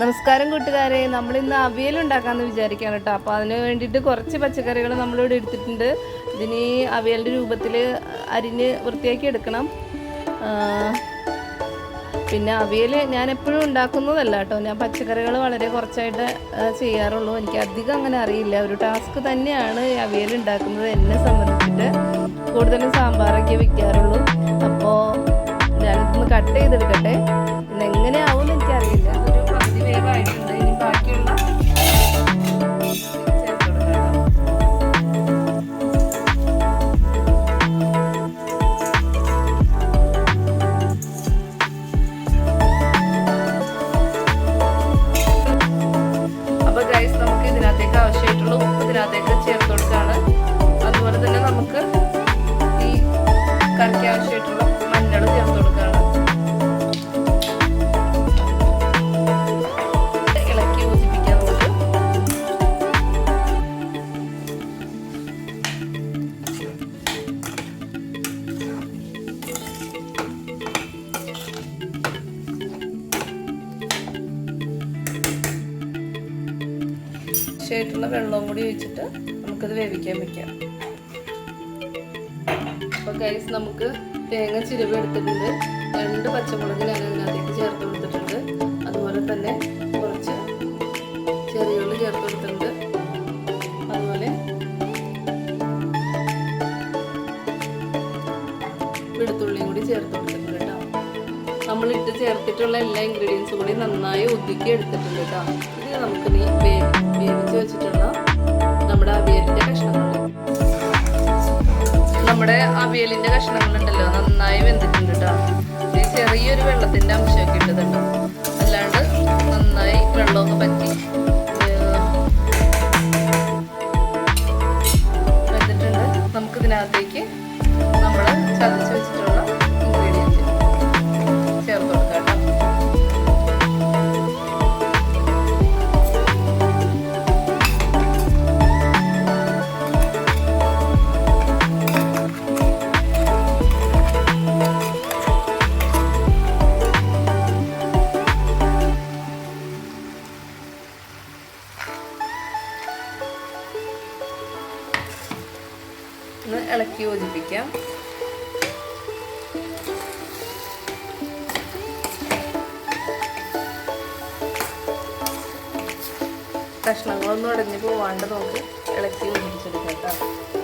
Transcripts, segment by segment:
നമസ്കാരം കൂട്ടുകാരെ. നമ്മൾ ഇന്ന് അവിയൽ ഉണ്ടാക്കാമെന്ന് വിചാരിക്കുകയാണ് കേട്ടോ. അപ്പോൾ അതിന് വേണ്ടിയിട്ട് കുറച്ച് പച്ചക്കറികൾ നമ്മളിവിടെ എടുത്തിട്ടുണ്ട്. ഇതിന് അവിയലിന്റെ രൂപത്തിൽ അരിഞ്ഞ് വൃത്തിയാക്കി എടുക്കണം. പിന്നെ അവിയൽ ഞാൻ എപ്പോഴും ഉണ്ടാക്കുന്നതല്ല കേട്ടോ. ഞാൻ പച്ചക്കറികൾ വളരെ കുറച്ചായിട്ട് ചെയ്യാറുള്ളൂ. എനിക്ക് അധികം അങ്ങനെ അറിയില്ല. ഒരു ടാസ്ക് തന്നെയാണ് അവിയൽ ഉണ്ടാക്കുന്നത് എന്നെ സംബന്ധിച്ചിട്ട്. കൂടുതലും സാമ്പാറൊക്കെ വയ്ക്കാറുള്ളൂ അപ്പോൾ ഞാനിതൊന്ന് കട്ട് ചെയ്തെടുക്കട്ടെ. ആവശ്യമായിട്ടുള്ള വെള്ളവും കൂടി ഒഴിച്ചിട്ട് നമുക്കത് വേവിക്കാൻ വെക്കാം. അപ്പോൾ ഗൈസ് നമുക്ക് തേങ്ങ ചിരവ് എടുത്തിട്ടുണ്ട്. രണ്ട് പച്ചമുളക് ഞാൻ അതിനകത്തേക്ക് ചേർത്ത് കൊടുത്തിട്ടുണ്ട്. അതുപോലെ തന്നെ കുറച്ച് ചെറിയുള്ളി ചേർത്ത് കൊടുത്തിട്ടുണ്ട്. അതുപോലെ വെളുത്തുള്ളിയും കൂടി ചേർത്ത് കൊടുത്തിട്ടുണ്ട്. കേട്ടോ നമ്മളിട്ട് ചേർത്തിട്ടുള്ള എല്ലാ ഇൻഗ്രീഡിയൻസും കൂടി നന്നായി ഒതുക്കി എടുത്തിട്ടുണ്ട് കേട്ടോ ഇത് നമുക്ക് നീ വേവിച്ച് വെച്ചിട്ടുള്ള നമ്മുടെ അവിയലിന്റെ കഷ്ണങ്ങൾ നമ്മുടെ അവിയലിന്റെ കഷ്ണങ്ങൾ ഉണ്ടല്ലോ നന്നായി വെന്തിട്ടുണ്ട് കേട്ടോ ചെറിയൊരു വെള്ളത്തിന്റെ അംശമൊക്കെ ഇട്ടതുണ്ട് അല്ലാണ്ട് നന്നായി വെള്ളമൊക്കെ പറ്റി. വെന്തിട്ടുണ്ട്. നമുക്കിതിനകത്തേക്ക് നമ്മൾ ചതച്ച് വെച്ചിട്ടുള്ള ഒന്ന് ഇളക്കി യോജിപ്പിക്കാം. കഷ്ണങ്ങളൊന്നും അടഞ്ഞു പോവാണ്ട് നമുക്ക് ഇളക്കി യോജിപ്പിച്ചെടുക്കാം കേട്ടോ.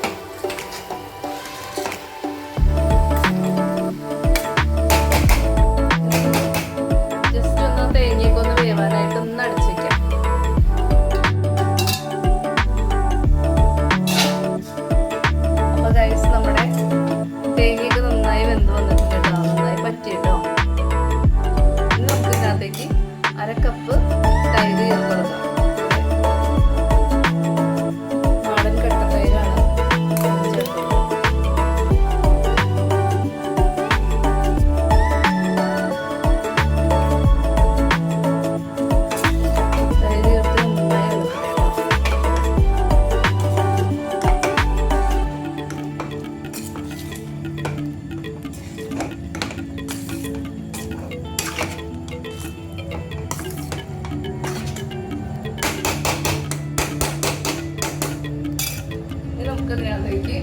ഇതിനകത്തേക്ക്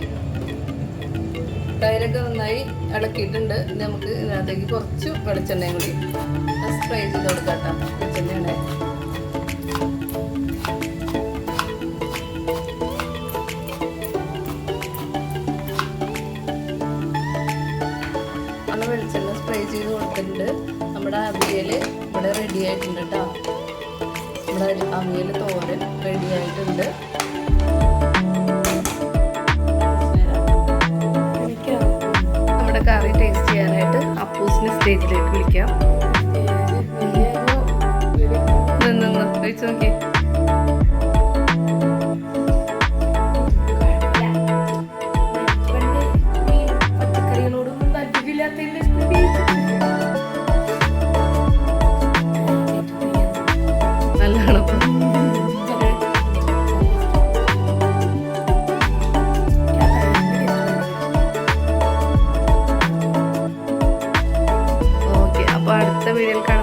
തൈരൊക്കെ നന്നായി ഇളക്കിയിട്ടുണ്ട്. നമുക്ക് ഇതിനകത്തേക്ക് കുറച്ച് വെളിച്ചെണ്ണയും കൂടി സ്പ്രേ ചെയ്ത് കൊടുക്കാം കേട്ടോ വെളിച്ചെണ്ണ സ്പ്രേ ചെയ്ത് കൊടുത്തിട്ടുണ്ട്. നമ്മുടെ അവിയൽ ഇവിടെ റെഡി ആയിട്ടുണ്ട് കേട്ടോ നമ്മുടെ അവിയൽ തോരൻ റെഡി ആയിട്ടുണ്ട്. കറി ടേസ്റ്റ് ചെയ്യാനായിട്ട് അപ്പൂസിനെ സ്റ്റേജിലേക്ക് വിളിക്കാം. നിന്ന് നിന്ന് കഴിച്ചു നോക്കി. Fernanda Miguel Carlos.